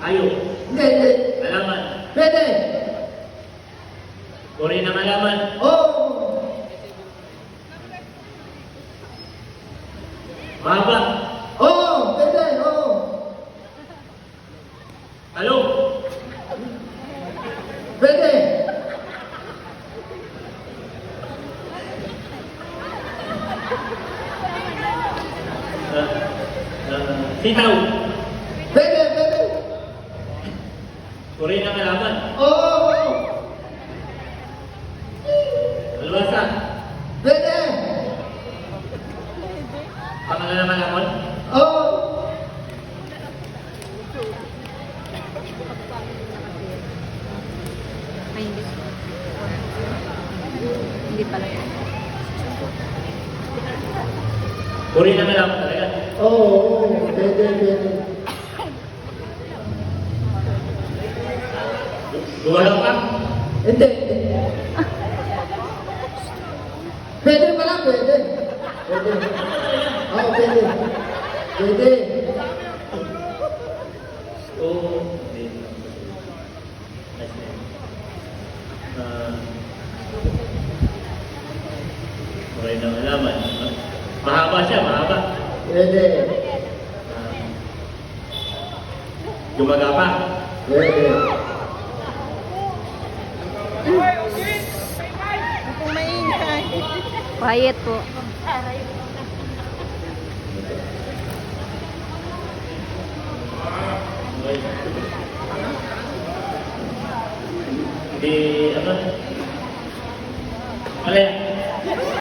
Hayop. Hindi, hindi. Halaman. Pwede. Uri ng halaman. Oo. Mahaba. Oo, pwede. Oo. Ano? Pwede. Uh, uh, sitaw. Pwede, pwede. Uri ng halaman. Oo, oo. Kalwasa. Pwede. Pangalan ng halaman. Oo. Ay, hindi. Hindi pala. Uri ng halaman talaga. Oo, oo. Pwede, pwede. Gumalaw ka. Hindi. Pwede pala, pwede. Pwede. Oo, pwede. Pwede. Oo. Uh, uri ng halaman. Mahaba siya, mahaba. Pwede. Uh, gumagapa. Pwede. Quiet po. Di, apa? Mali.